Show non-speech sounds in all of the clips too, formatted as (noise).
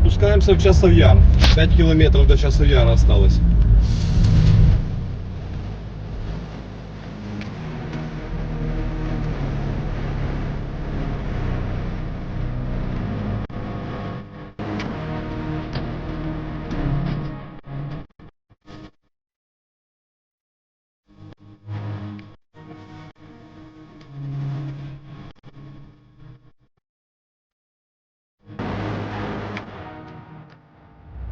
Спускаемся в Часов Яр. 5 километров до Часов Яра осталось.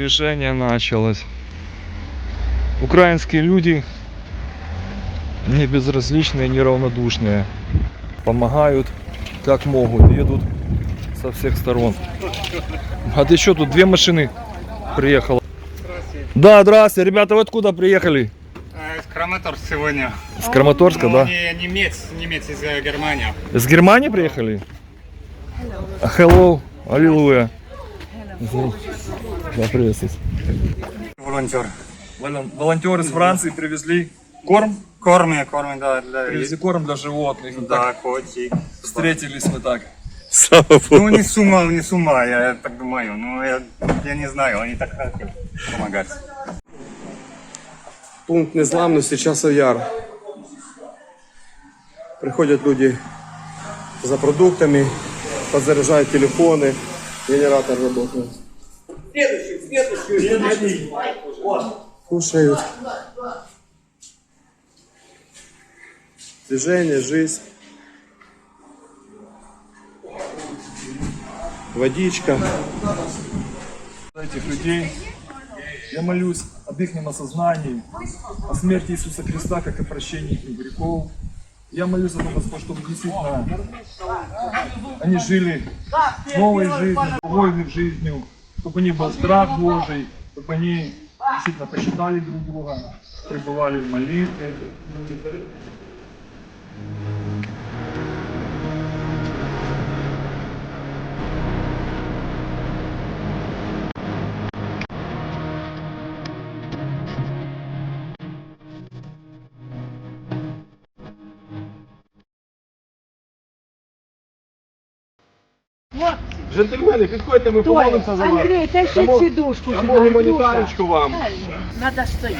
Движение началось. Украинские люди не безразличные, неравнодушные. Помогают как могут, едут со всех сторон. А ты что, тут две машины приехало? Да, здравствуйте, ребята, вы откуда приехали? Э, Из Краматорск сегодня. С Краматорска, Ну, да? Не, немец, немец из э, Германии. С Германии приехали? Hello, аллилуйя. Да, приветствую. Волонтер. Волонтеры с Франции привезли корм. Корми, корми, да, для... Привезли корм для животных. Да, котик. Встретились мы так. Ну, не с ума, не с ума, я так думаю. Ну, я, я не знаю, они так хотят помогать. Пункт незламності Часов Яр. Приходять люди за продуктами, подзаряжают телефоны, генератор работает. Кушают. Движение, жизнь. Водичка. этих людей. Я молюсь об их осознании, о смерти Иисуса Христа, как и прощении их грехов. Я молюсь о том, Господь, чтобы действительно они жили новой жизнью, другой жизнью, чтобы у них был страх Божий, чтобы они действительно посчитали друг друга, пребывали в молитве. Джентльмени, підходьте, ми помолимося за вас. Андрей, тащи Дамо- сидушку Дамо гуманітарочку вам. Надо стоять.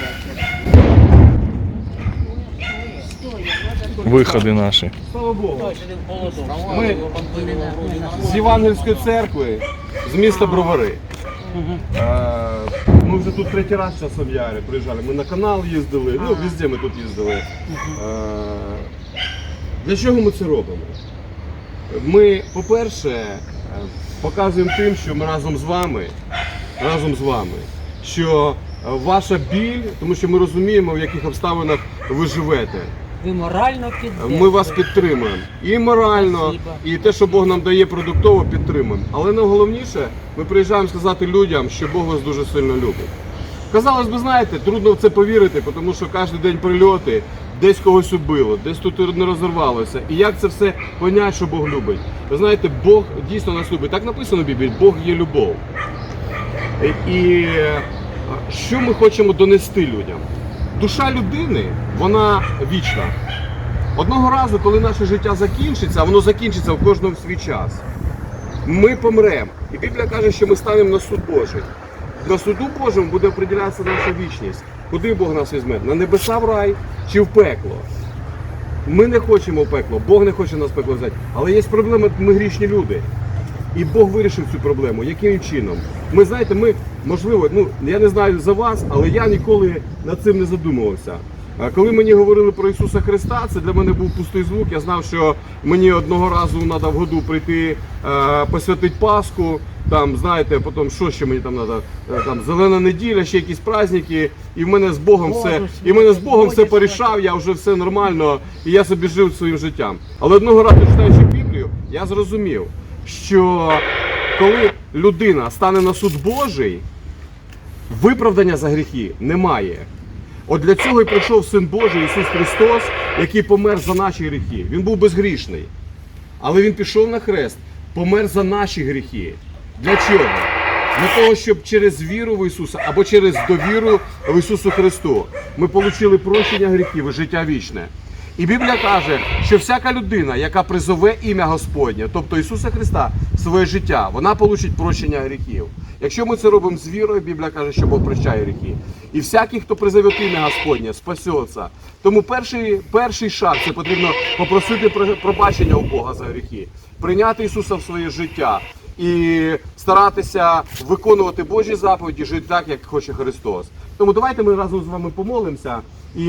Выходы наши. Слава Богу. Ми з Євангельської церкви, з міста Бровари. Е, Ми вже тут третій раз в часом ярі приїжджали. Ми на канал їздили, ну везде ми тут їздили. Е, Для чого ми це робимо? Ми, по-перше, показуємо тим, що ми разом з вами, разом з вами, що е, ваша біль, тому що ми розуміємо, в яких обставинах ви живете. Ви морально підтримуєте. Ми вас підтримуємо і морально, Спасибо. і те, що Бог нам дає продуктово, підтримуємо. Але найголовніше, ми приїжджаємо сказати людям, що Бог вас дуже сильно любить. Казалось би, знаєте, трудно в це повірити, тому що кожен день прильоти, десь когось убило, десь тут не розірвалося. І як це все понять, що Бог любить? Ви знаєте, Бог дійсно нас любить. Так написано в Біблії, Бог є любов. І що ми хочемо донести людям? Душа людини, вона вічна. Одного разу, коли наше життя закінчиться, а воно закінчиться в кожному свій час. Ми помремо. І Біблія каже, що ми станемо на суд Божий. На суду Божому буде определятися наша вічність. Куди Бог нас візьме? На небеса в рай чи в пекло? Ми не хочемо в пекло, Бог не хоче нас в пекло взяти. Але є проблема, ми грішні люди. І Бог вирішив цю проблему. Яким чином? Ми знаєте, ми можливо, ну я не знаю за вас, але я ніколи над цим не задумувався. Коли мені говорили про Ісуса Христа, це для мене був пустий звук. Я знав, що мені одного разу треба в году прийти е, посвятити Пасху. Там, знаєте, потім що ще мені там треба? Там зелена неділя, ще якісь праздники, і в мене з Богом все, і в мене з Богом все порішав, я вже все нормально, і я собі жив своїм життям. Але одного разу читаючи Біблію, я зрозумів, що коли людина стане на суд Божий, виправдання за гріхи немає. От для цього і прийшов Син Божий Ісус Христос, який помер за наші гріхи. Він був безгрішний. Але Він пішов на хрест, помер за наші гріхи. Для чого? Для того, щоб через віру в Ісуса або через довіру в Ісусу Христу ми отримали прощення гріхів і життя вічне. І Біблія каже, що всяка людина, яка призове ім'я Господнє, тобто Ісуса Христа, своє життя, вона получить прощення гріхів. Якщо ми це робимо з вірою, Біблія каже, що Бог прощає гріхи. І всякий, хто призове ім'я Господнє, спасеться. Тому перший, перший шаг це потрібно попросити пробачення у Бога за гріхи, прийняти Ісуса в своє життя і старатися виконувати Божі заповіді, жити так, як хоче Христос. Тому давайте ми разом з вами помолимося. І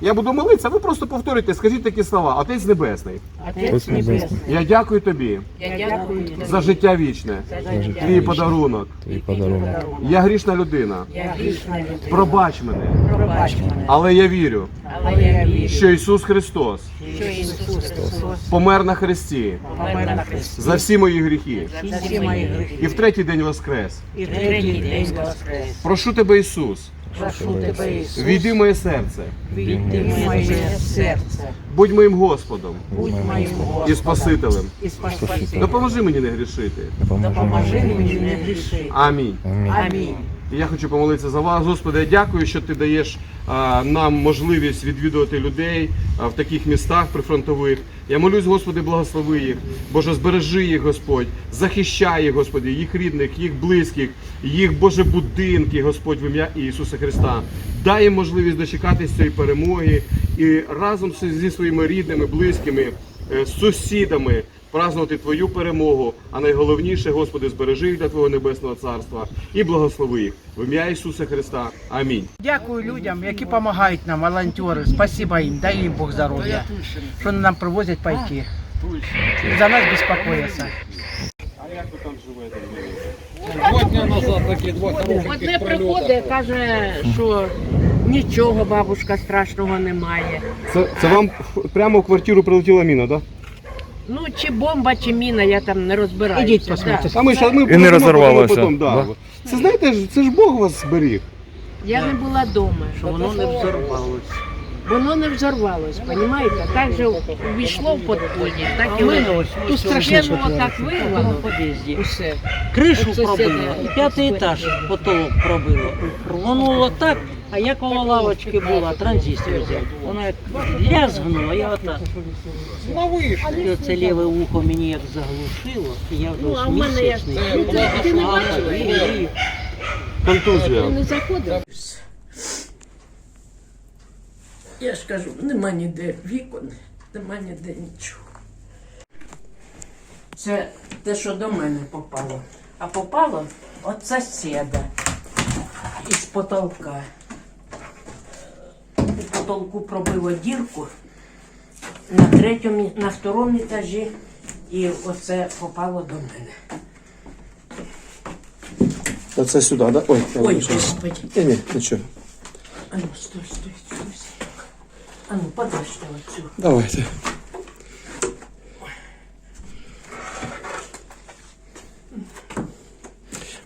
я буду молитися, ви просто повторюйте, скажіть такі слова. Отець Небесний, Отець Небесний, я дякую тобі я дякую за життя вічне, за життя. твій подарунок. Твій подарунок. Я грішна людина. Я грішна людина. Пробач мене, Пробач мене. але я вірю, Але я вірю, що Ісус Христос що Ісус Христос помер на хресті помер на хресті за всі мої гріхи за всі мої гріхи. і в третій день воскрес. І в третій день воскрес. Прошу тебе, Ісус, Прошу тебе, Ісус, війди в моє серце, війди в моє серце. будь моїм Господом Будь моїм і Господом Спасителем. і Спасителем. Допоможи мені не грішити. Допоможи мені не грішити. Амінь. Амінь. І я хочу помолитися за вас. Господи, я дякую, що ти даєш нам можливість відвідувати людей в таких містах прифронтових. Я молюсь, Господи, благослови їх. Боже, збережи їх, Господь, захищай їх, Господи, їх рідних, їх близьких, їх Боже будинки, Господь, в ім'я Ісуса Христа. Дай їм можливість дочекатися цієї перемоги і разом зі- зі своїми рідними, близькими, е, сусідами празднувати Твою перемогу, а найголовніше, Господи, збережи їх для Твого небесного царства і благослови їх в ім'я Ісуса Христа. Амінь. Дякую людям, які допомагають нам, волонтери. Спасибо їм, дай їм Бог здоров'я. Що нам привозять пайки. За нас безпокояться. Одне приходить, каже, що нічого, бабушка, страшного немає. Це, це вам прямо в квартиру прилетіла міна, так? Ну, чи бомба, чи міна, я там не розбираюся. Ідіть посмотрите. А ми, щас- ми І не розірвалося, потім, да. да? Це знаєте, ж, це ж Бог вас зберіг. Я не була вдома. Що воно не взорвалось. Воно не взорвалось, розумієте? Так же увійшло в подполье, так і воно. Тут отак твориться. вирвало. подъезде. Усе. Крышу Оце пробило, і п'ятий етаж потолок пробило. Рвануло так, а я коло лавочки була, транзистор взяв. Вона як лязгнула, я отак. І оце ліве ухо мені як заглушило, і я Ну, а вже як місячний. Ну, ти, ти не бачила. І- і- Контузія. Ти не заходив? Я ж кажу, нема ніде вікон, нема ніде нічого. Це те, що до мене попало. А попало від сусіда із потолка. Потолку пробило дірку на третьому, на второму етажі, і оце попало до мене. Це сюди, так? Ой, Ой, господи. Ні, ні, нічого. А ну, стой, стой, стой. А ну, подальше оцю. Давайте.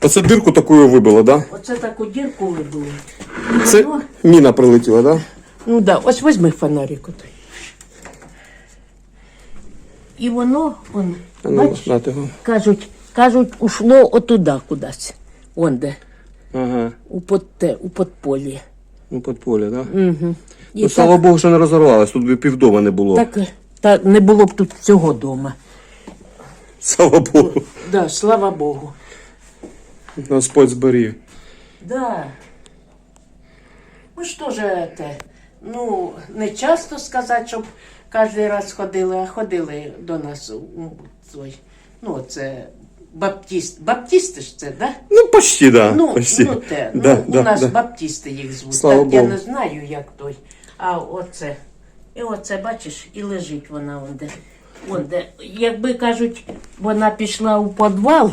Оце дирку таку вибило, так? Оце таку дірку вибило. Це міна прилетіла, так? Ну да, ось візьми фонарик отой. І воно, он, А ну, бачиш, кажуть, кажуть, ушло отуда кудись. Он де, Ага, у, подте, у подполі. ну під поле, так? Угу. І Ну, так, слава Богу, що не розорвалось, тут би півдома не було. так, та не було б тут цього дома. Слава Богу. Да, слава Богу. Господь зберіг. Да. Ми ж теж те, ну, не часто сказати, щоб кожен раз ходили, а ходили до нас у той, ну, це баптіст. Баптісти ж це, да? Ну, почти, да. Ну, почти. ну те, Да, (laughs) ну, да, у нас да. баптісти їх звуть. Слава так я не знаю, як той. А оце. І оце, бачиш, і лежить вона онде. Онде. Якби кажуть, вона пішла у підвал,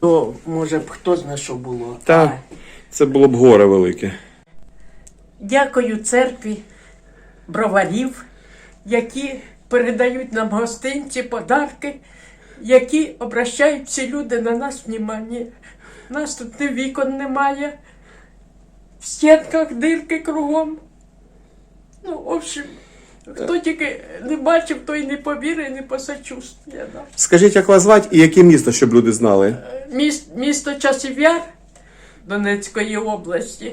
то може б хто знає, що було. Та. А Це було б горе велике. Дякую церкві броварів, які передають нам гостинці, подарки, які обращають всі люди на нас внимання. Нас тут ні вікон немає. в стінках дирки кругом. Ну, в общем, хто тільки не бачив, той не повірить, не посочувствує. Да. Скажіть, як вас звати і яке місто, щоб люди знали? Міс- місто Часів'яр Донецької області.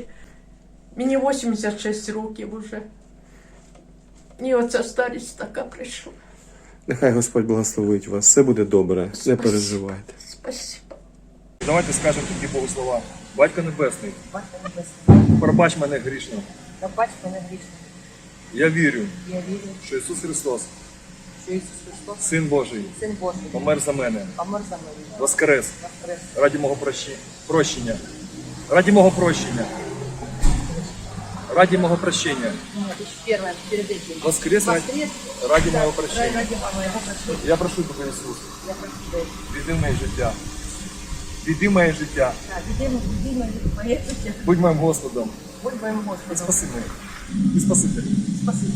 Мені 86 років уже. І оця старість така прийшла. Нехай Господь благословить вас. Все буде добре. Не переживайте. Спасибо. Давайте скажемо такі Богу слова. Батько Небесний, пробач мене грішно. Пробач мене грішно. Я вірю, Я вірю, що Ісус Христос, що Ісус Христос, Син Божий, Син Божий, помер за мене, помер за мене, воскрес воскрес. раді мого прощі- прощення. Раді мого прощення. Раді мого прощення. Нет, еще первое, перед этим. Воскрес раді, Воскрес раді мого прощення. ради моего прощения. Я прошу тебе, Ісус, Я прошу тебя. віди моє життя. Віди моє життя. Да, веди, веди моє- моє життя. Будь моїм Господом. Будь моїм І Господом. спаси мене. І спаситель. Спасибо.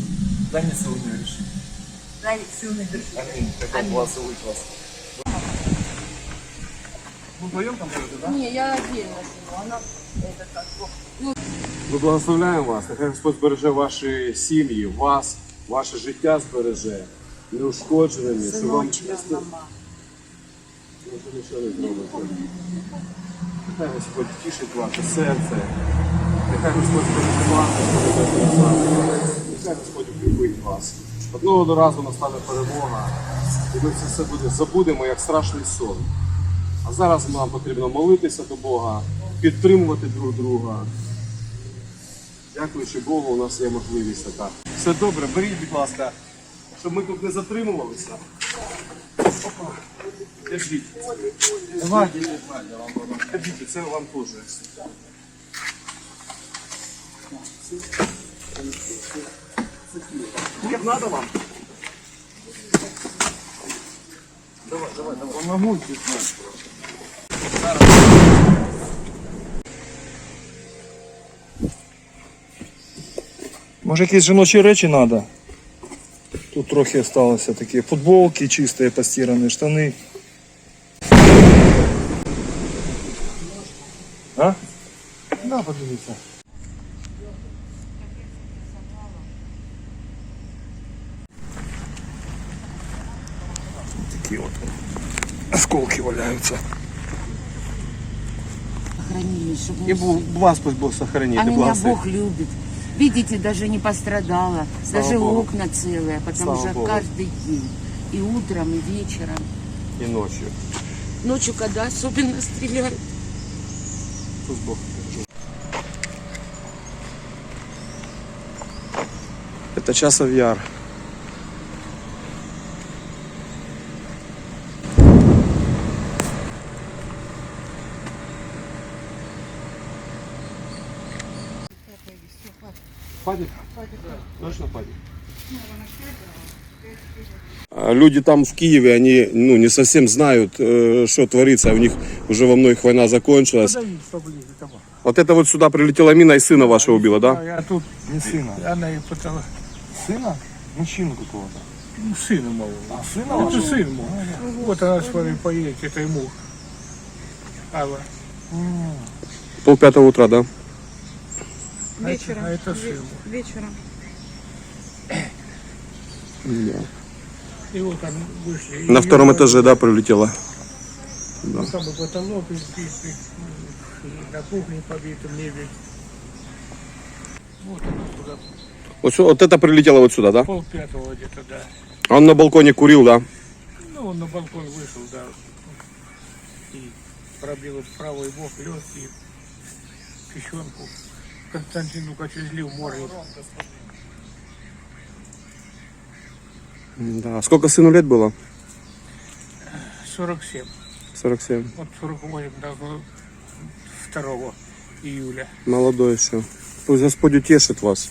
Дай мені сьогодні грішити. Дай сильний грішити. Амінь. Хай Бог Амінь. благословить вас. Ну, вдвоєм там будете, так? Не, я отдельно живу. Она, это как, вот, Ми благословляємо вас. Нехай Господь збереже ваші сім'ї, вас, ваше життя збереже, неушкодженими, що вам нічого не зробите. Нехай Господь тішить ваше серце. Нехай Господь збереже вас, нехай Господь укріпить вас. Одного до разу настане перемога, і ми це все буде забудемо як страшний сон. А зараз нам потрібно молитися до Бога, підтримувати друг друга. Дякуючи Богу, у нас є можливість така. Все добре, беріть, будь ласка, щоб ми тут не затримувалися. Опа. Держіть. Давайте. Ходіть, це вам теж. Як треба вам? Давай, давай, давай. Помогу Може якісь жіночі речі треба? Тут трохи залишилося такі футболки чисті, постірані, штани. А? Да, подивіться. Такі от осколки валяються. Хранили, чтобы І бу- вас пусть Бог сохранить. А і меня благословить. Бог любит. Видите, даже не пострадала. Слава даже Богу. окна целые, потому Слава что Богу. каждый день. И утром, и вечером. І ночі. Ночью, когда особенно стреляют. Пусть Бог. Это часов яр. Точно падик? А Люди там в Киеве, они ну, не совсем знают, э, что творится. У них уже во многих война закончилась. Вот это вот сюда прилетела мина и сына вашего убила, да? Я тут Не сина. она и пыталась. Сина? Мужчину какого-то. Ну, сына моего. А, сына Это вашего? сын мой. Вот она с вами поедет, это ему. Алла. Пол пятого утра, да? А это, а это сын мой. И вот там вышли. На И втором его- этаже, да, прилетела. Там и потолок избитый, и на кухне побитый мебель. Вот она туда, Вот, вот это прилетело вот сюда, да? пол пятого где-то, да. А Он на балконе курил, да? Ну, он на балкон вышел, да. И пробил правый бок, легкий, печенку. Константину отвезли в морг. Да. Сколько сыну лет было? 47. 47. Вот 48 должно 2 июля. Молодой еще. Пусть Господь утешит вас.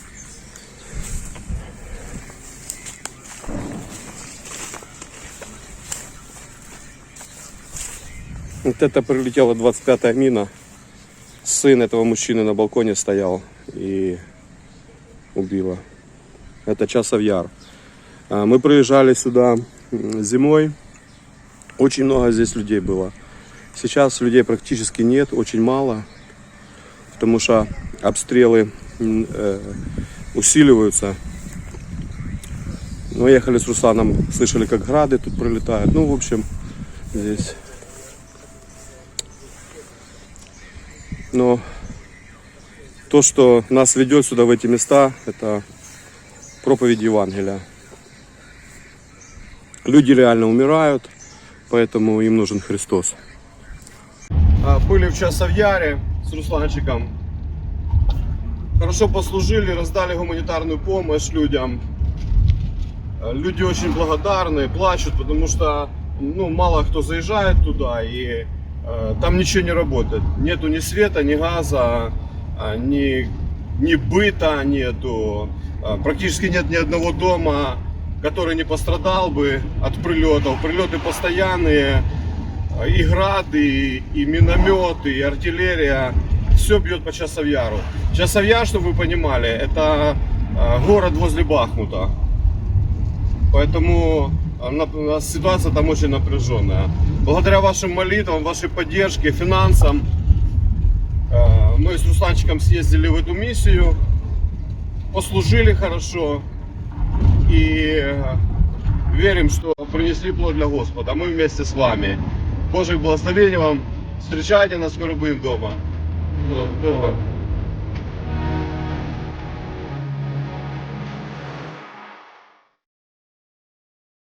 Вот это прилетела 25-я мина. Сын этого мужчины на балконе стоял и убила. Это часов яр. А, Мы приезжали сюда зимой. Очень много здесь людей было. Сейчас людей практически нет, очень мало. Потому что обстрелы э, усиливаются. Мы ехали с Русланом, слышали, как грады тут пролетают. Ну, в общем, здесь. Но то, что нас ведет сюда, в эти места, это проповедь Евангелия. Люди реально умирают, поэтому им нужен Христос. Были в Часовяре с Русланчиком. Хорошо послужили, раздали гуманитарную помощь людям. Э, Люди очень благодарны, плачут, потому что ну, мало кто заезжает туда и э, там ничего не работает. Нету ни света, ни газа, а, ни, ни быта нету. А, Практически нет ни одного дома, который не пострадал бы от прилетов. Прилеты постоянные, и грады, и, минометы, и артиллерия. Все бьет по Часовьяру. Часовьяр, чтобы вы понимали, это а, город возле Бахмута. Поэтому на- ситуация там очень напряженная. Благодаря вашим молитвам, вашей поддержке, финансам, э, мы с Русланчиком съездили в эту миссию, послужили хорошо и э, верим, что принесли плод для Господа. Мы вместе с вами. Божьих благословений вам. Встречайте нас, скоро будем дома. Дома.